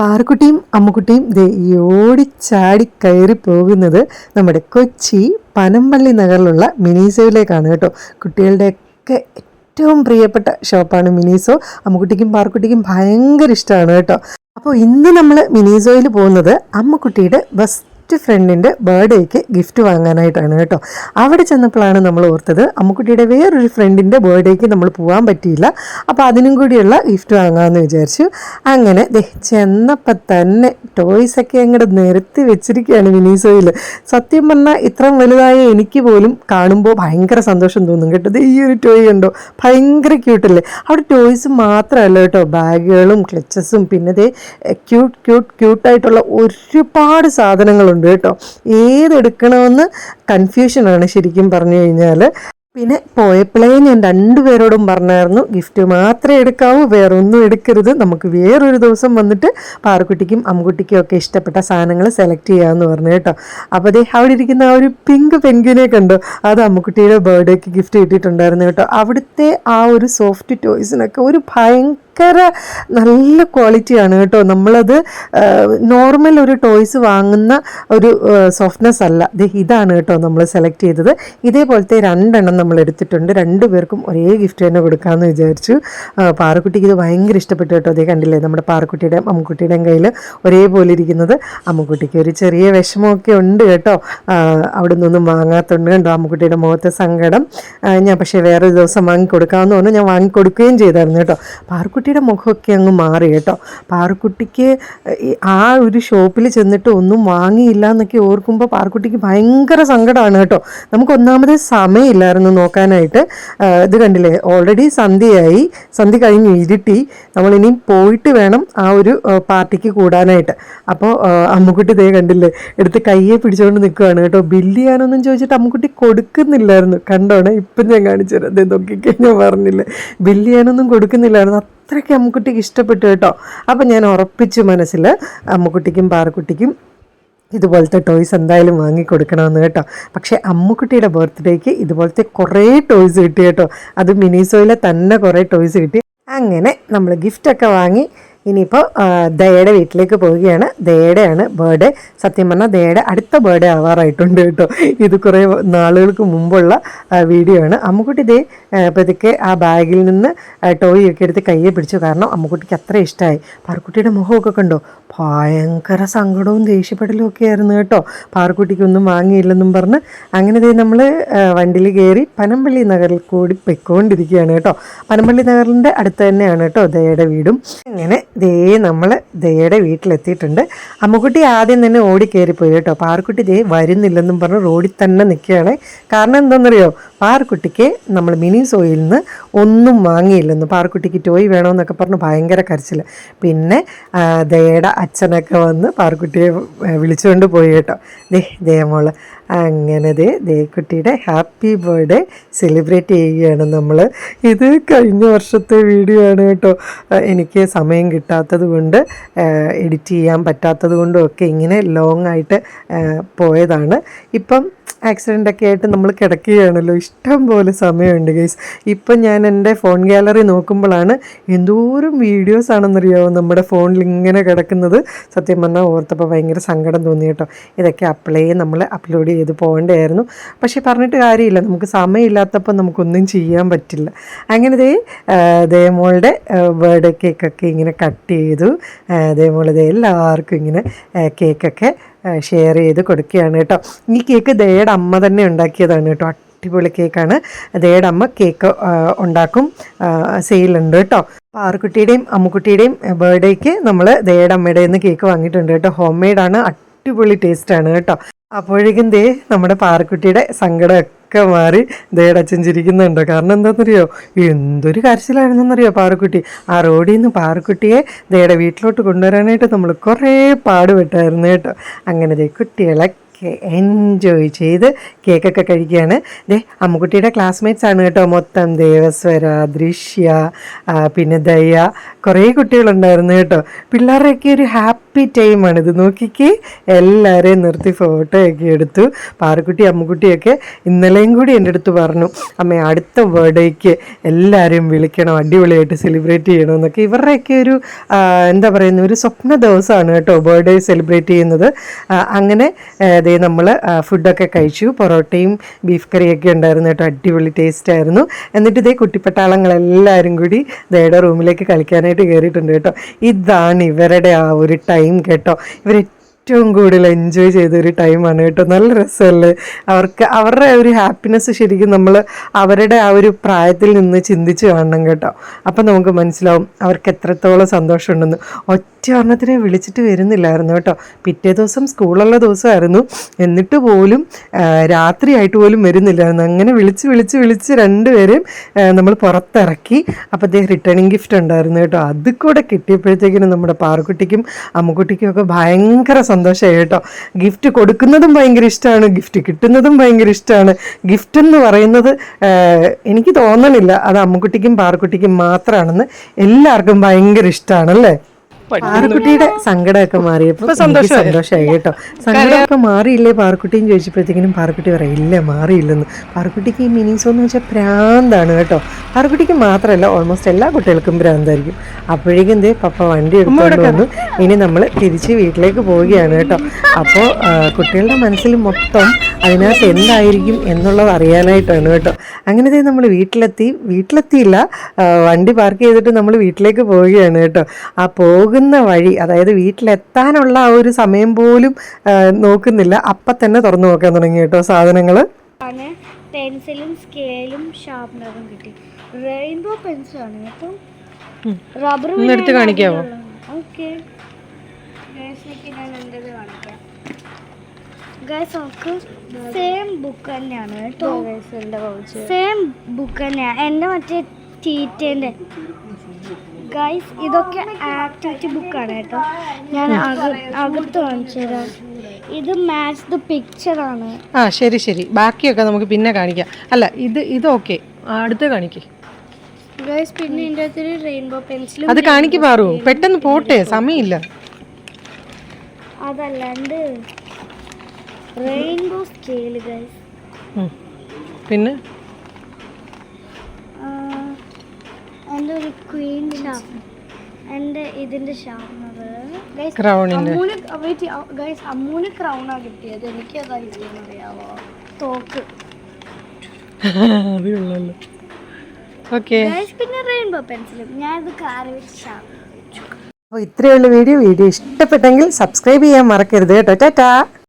പാറക്കുട്ടിയും അമ്മുക്കുട്ടിയും ദേ ഓടിച്ചാടി കയറി പോകുന്നത് നമ്മുടെ കൊച്ചി പനമ്പള്ളി നഗറിലുള്ള മിനിസോയിലേക്കാണ് കേട്ടോ. കുട്ടികളുടെയൊക്കെ ഏറ്റവും പ്രിയപ്പെട്ട ഷോപ്പാണ് മിനിസോ. അമ്മുക്കുട്ടിക്കും പാറക്കുട്ടിക്കും ഭയങ്കര ഇഷ്ടമാണ് കേട്ടോ. അപ്പോൾ ഇന്ന് നമ്മൾ മിനീസോയിൽ പോകുന്നത് അമ്മുക്കുട്ടിയുടെ ബസ് ബെസ്റ്റ് ഫ്രണ്ടിന്റെ ബർത്ത്ഡേക്ക് ഗിഫ്റ്റ് വാങ്ങാനായിട്ടാണ് കേട്ടോ. അവിടെ ചെന്നപ്പോഴാണ് നമ്മൾ ഓർത്തത് അമ്മുക്കുട്ടിയുടെ വേറൊരു ഫ്രണ്ടിന്റെ ബർത്ത്ഡേക്ക് നമ്മൾ പോകാൻ പറ്റിയില്ല. അപ്പോൾ അതിനും കൂടിയുള്ള ഗിഫ്റ്റ് വാങ്ങാമെന്ന് വിചാരിച്ചു. അങ്ങനെ ദേ ചെന്നപ്പോൾ തന്നെ ടോയ്സൊക്കെ അങ്ങോട്ട് നിരത്തി വെച്ചിരിക്കുകയാണ് മിനിസോയിൽ. സത്യം പറഞ്ഞാൽ ഇത്രയും വലുതായ എനിക്ക് പോലും കാണുമ്പോൾ ഭയങ്കര സന്തോഷം തോന്നും കേട്ടോ. ദേ ഈ ഒരു ടോയ് ഉണ്ടോ ഭയങ്കര ക്യൂട്ടല്ലേ അവിടെ ടോയ്സ് മാത്രമല്ല കേട്ടോ. ബാഗുകളും ക്ലച്ചസും പിന്നെ ദേ ക്യൂട്ട് ക്യൂട്ട് ക്യൂട്ടായിട്ടുള്ള ഒരുപാട് സാധനങ്ങളുണ്ട്. കേട്ടോ. ഏതെടുക്കണമെന്ന് കൺഫ്യൂഷനാണ് ശരിക്കും പറഞ്ഞു കഴിഞ്ഞാൽ പിന്നെ പോയപ്പോഴേ ഞാൻ രണ്ടുപേരോടും പറഞ്ഞായിരുന്നു ഗിഫ്റ്റ് മാത്രമേ എടുക്കാവൂ വേറെ ഒന്നും എടുക്കരുത്. നമുക്ക് വേറൊരു ദിവസം വന്നിട്ട് പാറക്കുട്ടിക്കും അമ്മുക്കുട്ടിക്കും ഒക്കെ ഇഷ്ടപ്പെട്ട സാധനങ്ങൾ സെലക്ട് ചെയ്യാമെന്ന് പറഞ്ഞു കേട്ടോ. അപ്പോൾ അതേ അവിടെ ഇരിക്കുന്ന ആ ഒരു പിങ്ക് പെൻഗ്വിനെ കണ്ടോ. അത് അമ്മുക്കുട്ടിയുടെ ബർത്ത്ഡേക്ക് ഗിഫ്റ്റ് കിട്ടിയിട്ടുണ്ടായിരുന്നു കേട്ടോ. അവിടുത്തെ ആ ഒരു സോഫ്റ്റ് ടോയ്സിനൊക്കെ ഒരു ഭയങ്കര നല്ല ക്വാളിറ്റിയാണ് കേട്ടോ. നമ്മളത് നോർമൽ ഒരു ടോയ്സ് വാങ്ങുന്ന ഒരു സോഫ്റ്റ്നെസ് അല്ല. ഇതാണ് കേട്ടോ നമ്മൾ സെലക്ട് ചെയ്തത്. ഇതേപോലത്തെ രണ്ടെണ്ണം നമ്മൾ എടുത്തിട്ടുണ്ട്. രണ്ടു പേർക്കും ഒരേ ഗിഫ്റ്റ് തന്നെ കൊടുക്കാമെന്ന് വിചാരിച്ചു. പാറക്കുട്ടിക്ക് ഇത് ഭയങ്കര ഇഷ്ടപ്പെട്ടു കേട്ടോ. അതേ കണ്ടില്ലേ? നമ്മുടെ പാറക്കുട്ടിയുടെയും അമ്മുക്കുട്ടിയുടെയും കയ്യിൽ ഒരേപോലെ ഇരിക്കുന്നത്. അമ്മുക്കുട്ടിക്ക് ഒരു ചെറിയ വിഷമമൊക്കെ ഉണ്ട് കേട്ടോ. അവിടെ നിന്നൊന്നും വാങ്ങാത്തുണ്ട് കണ്ടോ അമ്മുക്കുട്ടിയുടെ മുഖത്തെ സങ്കടം? ഞാൻ പക്ഷേ വേറൊരു ദിവസം വാങ്ങിക്കൊടുക്കാമെന്ന് പറഞ്ഞാൽ പറഞ്ഞു. ഞാൻ വാങ്ങിക്കൊടുക്കുകയും ചെയ്തായിരുന്നു കേട്ടോ. പാറക്കുട്ടിയുടെ മുഖമൊക്കെ അങ്ങ് മാറി കേട്ടോ. പാറുക്കുട്ടിക്ക് ആ ഒരു ഷോപ്പിൽ ചെന്നിട്ട് ഒന്നും വാങ്ങിയില്ല എന്നൊക്കെ ഓർക്കുമ്പോൾ പാറുക്കുട്ടിക്ക് ഭയങ്കര സങ്കടമാണ് കേട്ടോ. നമുക്ക് ഒന്നാമത് സമയമില്ലായിരുന്നു നോക്കാനായിട്ട്. ഇത് കണ്ടില്ലേ? ഓൾറെഡി സന്ധ്യയായി. സന്ധ്യ കഴിഞ്ഞ് ഇരുട്ടി. നമ്മളിനി പോയിട്ട് വേണം ആ ഒരു പാർട്ടിക്ക് കൂടാനായിട്ട്. അപ്പോൾ അമ്മുക്കുട്ടി ദേ കണ്ടില്ലേ? എടുത്ത് കയ്യെ പിടിച്ചുകൊണ്ട് നിൽക്കുകയാണ് കേട്ടോ. ബില്ല് ചെയ്യാനൊന്നും ചോദിച്ചിട്ട് അമ്മുക്കുട്ടി കൊടുക്കുന്നില്ലായിരുന്നു. കണ്ടോണേ? ഇപ്പം ഞാൻ കാണിച്ചു തരാം. അതേ നോക്കിക്കഴിഞ്ഞാൽ പറഞ്ഞില്ലേ? ബില്ല് ചെയ്യാനൊന്നും കൊടുക്കുന്നില്ലായിരുന്നു. അത്രയ്ക്ക് അമ്മുക്കുട്ടിക്ക് ഇഷ്ടപ്പെട്ടു കേട്ടോ. അപ്പം ഞാൻ ഉറപ്പിച്ചു മനസ്സിൽ അമ്മുക്കുട്ടിക്കും പാറക്കുട്ടിക്കും ഇതുപോലത്തെ ടോയ്സ് എന്തായാലും വാങ്ങിക്കൊടുക്കണമെന്ന് കേട്ടോ. പക്ഷേ അമ്മുക്കുട്ടിയുടെ ബർത്ത്ഡേക്ക് ഇതുപോലത്തെ കുറേ ടോയ്സ് കിട്ടി കേട്ടോ. അത് മിനിസോയിലെ തന്നെ കുറേ ടോയ്സ് കിട്ടി. അങ്ങനെ നമ്മൾ ഗിഫ്റ്റൊക്കെ വാങ്ങി ഇനിയിപ്പോൾ ദയയുടെ വീട്ടിലേക്ക് പോവുകയാണ്. ദയയുടെയാണ് ബർത്ത്ഡേ സത്യം പറഞ്ഞാൽ ദയയുടെ അടുത്ത ബർത്ത്ഡേ ആവാറായിട്ടുണ്ട് കേട്ടോ. ഇത് കുറേ നാളുകൾക്ക് മുമ്പുള്ള വീഡിയോ ആണ്. അമ്മുക്കുട്ടി ദേ പതുക്കെ ആ ബാഗിൽ നിന്ന് ടോയ് ഒക്കെ എടുത്ത് കയ്യെ പിടിച്ചു. കാരണം അമ്മുക്കുട്ടിക്ക് അത്ര ഇഷ്ടമായി പാർക്കുട്ടിയുടെ മുഖമൊക്കെ കണ്ടോ? ഭയങ്കര സങ്കടവും ദേഷ്യപ്പെടലും ഒക്കെ ആയിരുന്നു കേട്ടോ. പാറക്കുട്ടിക്കൊന്നും വാങ്ങിയില്ലെന്നും പറഞ്ഞ് അങ്ങനെ ദേ നമ്മൾ വണ്ടിയിൽ കയറി പനമ്പള്ളി നഗറിൽ കൂടി പൊയ്ക്കൊണ്ടിരിക്കുകയാണ് കേട്ടോ. പനമ്പള്ളി നഗറിന്റെ അടുത്ത് തന്നെയാണ് കേട്ടോ ദയയുടെ വീടും. അങ്ങനെ ദേ നമ്മൾ ദയയുടെ വീട്ടിലെത്തിയിട്ടുണ്ട്. അമ്മുക്കുട്ടി ആദ്യം തന്നെ ഓടി കയറിപ്പോയി കേട്ടോ. പാറക്കുട്ടി ദേ വരുന്നില്ലെന്നും പറഞ്ഞ് റോഡിൽ തന്നെ നിൽക്കുകയാണ്. കാരണം എന്താണെന്നറിയോ? പാറക്കുട്ടിക്ക് നമ്മൾ മിനി സോയിൽ നിന്ന് ഒന്നും വാങ്ങിയില്ലെന്ന്. പാറക്കുട്ടിക്ക് ടോയ് വേണമെന്നൊക്കെ പറഞ്ഞ് ഭയങ്കര കരച്ചിൽ പിന്നെ ദയയുടെ അച്ഛനൊക്കെ വന്ന് പാർക്കുട്ടിയെ വിളിച്ചുകൊണ്ട് പോയി കേട്ടോ. ദേ ദേ മോൾ അങ്ങനെ ദേ ദേ കുട്ടിയുടെ ഹാപ്പി ബർത്ത്ഡേ സെലിബ്രേറ്റ് ചെയ്യുകയാണ് നമ്മൾ ഇത് കഴിഞ്ഞ വർഷത്തെ വീഡിയോ ആണ് കേട്ടോ. എനിക്ക് സമയം കിട്ടാത്തത് കൊണ്ട് എഡിറ്റ് ചെയ്യാൻ പറ്റാത്തത് കൊണ്ടും ഒക്കെ ഇങ്ങനെ ലോങ് ആയിട്ട് പോയതാണ്. ഇപ്പം ആക്സിഡന്റ് ഒക്കെ ആയിട്ട് നമ്മൾ കിടക്കുകയാണല്ലോ. ഇഷ്ടം പോലെ സമയമുണ്ട് ഗൈസ് ഇപ്പം ഞാൻ എന്റെ ഫോൺ ഗാലറി നോക്കുമ്പോഴാണ് എന്തോരം വീഡിയോസ് ആണെന്നറിയാമോ നമ്മുടെ ഫോണിൽ ഇങ്ങനെ കിടക്കുന്നത്. സത്യം പറഞ്ഞാൽ ഓർത്തപ്പോൾ ഭയങ്കര സങ്കടം തോന്നി കേട്ടോ. ഇതൊക്കെ അപ്ലൈ നമ്മൾ അപ്ലോഡ് ചെയ്ത് പോകേണ്ടതായിരുന്നു. പക്ഷേ പറഞ്ഞിട്ട് കാര്യമില്ല. നമുക്ക് സമയമില്ലാത്തപ്പോൾ നമുക്കൊന്നും ചെയ്യാൻ പറ്റില്ല. അങ്ങനെ ദേ ദേമോളുടെ ബർത്ത്ഡേ കേക്കൊക്കെ ഇങ്ങനെ കട്ട് ചെയ്തു. ആ, ദേ എല്ലാവർക്കും ഇങ്ങനെ കേക്കൊക്കെ ഷെയർ ചെയ്ത് കൊടുക്കുകയാണ് കേട്ടോ. ഈ കേക്ക് ദയയുടെ അമ്മ തന്നെ ഉണ്ടാക്കിയതാണ് കേട്ടോ. അടിപൊളി കേക്കാണ് ദയുടെ അമ്മ കേക്ക് ഉണ്ടാക്കും സെയിലുണ്ട് കേട്ടോ. പാറുക്കുട്ടിയുടെയും അമ്മുക്കുട്ടിയുടെയും ബർത്ത്ഡേക്ക് നമ്മൾ ദയുടെ അമ്മയുടെ നിന്ന് കേക്ക് വാങ്ങിയിട്ടുണ്ട് കേട്ടോ. ഹോം മെയ്ഡാണ് അടിപൊളി ടേസ്റ്റാണ് കേട്ടോ. അപ്പോഴേക്കും ദേ നമ്മുടെ പാറക്കുട്ടിയുടെ സങ്കടമൊക്കെ മാറി ദയുടെ അച്ഛൻ ചിരിക്കുന്നുണ്ടോ. കാരണം എന്താണെന്നറിയോ? എന്തൊരു കരച്ചിലായിരുന്നെന്നറിയോ പാറക്കുട്ടി? ആ റോഡിൽ നിന്ന് പാറക്കുട്ടിയെ ദേടെ വീട്ടിലോട്ട് കൊണ്ടുവരാനായിട്ട് നമ്മൾ കുറേ പാടുപെട്ടായിരുന്നു കേട്ടോ. അങ്ങനെ ദേ കുട്ടികളെ എൻജോയ് ചെയ്ത് കേക്കൊക്കെ കഴിക്കുകയാണ്. ദേ അമ്മുക്കുട്ടിയുടെ ക്ലാസ്മേറ്റ്സ് ആണ് കേട്ടോ. മൊത്തം ദേവസ്വര ദൃശ്യ പിന്നെ ദയ കുറേ കുട്ടികളുണ്ടായിരുന്നു കേട്ടോ. പിള്ളേരുടെയൊക്കെ ഒരു ഹാപ്പി ടൈമാണ് ഇത് നോക്കിക്കേ എല്ലാവരെയും നിർത്തി ഫോട്ടോയൊക്കെ എടുത്തു. പാറക്കുട്ടി അമ്മുക്കുട്ടിയൊക്കെ ഇന്നലെയും കൂടി എന്റെ അടുത്ത് പറഞ്ഞു അമ്മ അടുത്ത ബർത്ത്ഡേക്ക് എല്ലാവരെയും വിളിക്കണം അടിപൊളിയായിട്ട് സെലിബ്രേറ്റ് ചെയ്യണമെന്നൊക്കെ. ഇവരുടെയൊക്കെ ഒരു എന്താ പറയുന്ന ഒരു സ്വപ്ന ദിവസമാണ് കേട്ടോ ബർത്ത്ഡേ സെലിബ്രേറ്റ് ചെയ്യുന്നത്. അങ്ങനെ അതേ നമ്മൾ ഫുഡൊക്കെ കഴിച്ചു. പൊറോട്ടയും ബീഫ് കറിയൊക്കെ ഉണ്ടായിരുന്നു കേട്ടോ. അടിപൊളി ടേസ്റ്റ് ആയിരുന്നു. എന്നിട്ട് ഇതേ കുട്ടിപ്പട്ടാളങ്ങളെല്ലാവരും കൂടി ദയുടെ റൂമിലേക്ക് കളിക്കാനായിട്ട് കയറിയിട്ടുണ്ട് കേട്ടോ. ഇതാണ് ഇവരുടെ ആ ഒരു ടൈം കേട്ടോ. ഇവർ ഏറ്റവും കൂടുതൽ എൻജോയ് ചെയ്ത ഒരു ടൈമാണ് കേട്ടോ. നല്ല രസമല്ലേ? അവർക്ക് അവരുടെ ഒരു ഹാപ്പിനെസ് ശരിക്കും നമ്മൾ അവരുടെ ആ ഒരു പ്രായത്തിൽ നിന്ന് ചിന്തിച്ച് കാണണം കേട്ടോ. അപ്പം നമുക്ക് മനസ്സിലാവും അവർക്ക് എത്രത്തോളം സന്തോഷമുണ്ടെന്ന്. ഒറ്റ ഒരെണ്ണത്തിനെ വിളിച്ചിട്ട് വരുന്നില്ലായിരുന്നു കേട്ടോ. പിറ്റേ ദിവസം സ്കൂളുള്ള ദിവസമായിരുന്നു. എന്നിട്ട് പോലും രാത്രിയായിട്ട് പോലും വരുന്നില്ലായിരുന്നു. അങ്ങനെ വിളിച്ച് വിളിച്ച് വിളിച്ച് രണ്ടുപേരെയും നമ്മൾ പുറത്തിറക്കി. അപ്പോൾ അദ്ദേഹം റിട്ടേണിങ് ഗിഫ്റ്റ് ഉണ്ടായിരുന്നു കേട്ടോ. അത് കൂടെ കിട്ടിയപ്പോഴത്തേക്കിനും നമ്മുടെ പാറക്കുട്ടിക്കും അമ്മുക്കുട്ടിക്കും ഒക്കെ ഭയങ്കര സന്തോഷമായി കേട്ടോ. ഗിഫ്റ്റ് കൊടുക്കുന്നതും ഭയങ്കര ഇഷ്ടമാണ്. ഗിഫ്റ്റ് കിട്ടുന്നതും ഭയങ്കര ഇഷ്ടമാണ്. ഗിഫ്റ്റ് എന്ന് പറയുന്നത് എനിക്ക് തോന്നണില്ല. അത് അമ്മുക്കുട്ടിക്കും പാറക്കുട്ടിക്കും മാത്രമാണെന്ന് എല്ലാവർക്കും ഭയങ്കര ഇഷ്ടമാണല്ലേ? പാറക്കുട്ടിയുടെ സങ്കടമൊക്കെ മാറിയപ്പോൾ എനിക്ക് സന്തോഷമായി. കേട്ടോ. സങ്കടമൊക്കെ മാറിയില്ലേ പാറക്കുട്ടിയും ചോദിച്ചപ്പോഴത്തേക്കിനും പാറക്കുട്ടി പറയും ഇല്ല മാറിയില്ലെന്ന്. പാറക്കുട്ടിക്ക് ഈ മിനിസോ എന്ന് വെച്ചാൽ ഭ്രാന്താണ് കേട്ടോ. പാറക്കുട്ടിക്ക് മാത്രമല്ല ഓൾമോസ്റ്റ് എല്ലാ കുട്ടികൾക്കും ഭ്രാന്തായിരിക്കും അപ്പോഴേക്കും എന്തേ പപ്പ വണ്ടി എടുത്തുകൊണ്ട് വന്നു. ഇനി നമ്മൾ തിരിച്ച് വീട്ടിലേക്ക് പോവുകയാണ് കേട്ടോ. അപ്പോൾ കുട്ടികളുടെ മനസ്സിൽ മൊത്തം അതിനകത്ത് എന്തായിരിക്കും എന്നുള്ളത് അറിയാനായിട്ടാണ് കേട്ടോ. അങ്ങനത്തെ നമ്മൾ വീട്ടിലെത്തി വീട്ടിലെത്തിയില്ല വണ്ടി പാർക്ക് ചെയ്തിട്ട് നമ്മൾ വീട്ടിലേക്ക് പോവുകയാണ് കേട്ടോ. ആ പോകുന്ന വഴി അതായത് വീട്ടിലെത്താനുള്ള ആ ഒരു സമയം പോലും നോക്കുന്നില്ല. അപ്പം തന്നെ തുറന്നു നോക്കാൻ തുടങ്ങി കേട്ടോ സാധനങ്ങൾ പെൻസിലും സ്കെയിലും ഷാർപ്നറും കിട്ടി. റെയിൻബോ പെൻസിലാണ്. അപ്പം റബ്ബർ എടുത്ത് കാണിക്കാമോ ഓക്കെ. ഞാൻ എന്റെത് കാണിക്കാം. ഗൈസ് നമുക്ക് സെയിം ബുക്ക് തന്നെയാണ് കേട്ടോ. സെയിം ബുക്ക് തന്നെയാണ് എന്റെ മറ്റേ ടീറ്റേന്റെ ഗൈസ് ഇതൊക്കെ ആക്ടിവിറ്റി ബുക്കാണ് കേട്ടോ. ഞാൻ അക- അകത്ത് കാണിച്ചു തരാം. ഇത് മാച്ച് ദ പിക്ചറാണ് ആ ശരി ശരി. ബാക്കിയൊക്കെ നമുക്ക് പിന്നെ കാണിക്കാം. അല്ല ഇത് ഇത് ഓക്കെ അടുത്ത് കാണിക്കേ. ഗൈസ് പിന്നെ ഇതിന്റെ അകത്തൊരു റെയിൻബോ പെൻസിൽ അത് കാണിക്ക് പാറു. പെട്ടെന്ന് പോട്ടെ സമയമില്ല. അതല്ലാണ്ട് റെയിൻബോ സ്കെയിൽ ഗൈസ്. പിന്നെ എന്റെ ഒരു ക്വീൻ ഷാർപ്പ് എന്റെ ഇതിന്റെ അമ്മൂന് വെയിറ്റ് ഗൈസ് അമ്മൂന് കിട്ടിയത്. എനിക്ക് അതായിരിക്കും അറിയാവോ തോക്ക്. അത് ഓക്കെ പിന്നെ റെയിൻബോ പെൻസിലും കാറി അപ്പോൾ ഇത്രയുള്ള വീഡിയോ. വീഡിയോ ഇഷ്ടപ്പെട്ടെങ്കിൽ സബ്സ്ക്രൈബ് ചെയ്യാൻ മറക്കരുത് കേട്ടോ. ടാറ്റാ.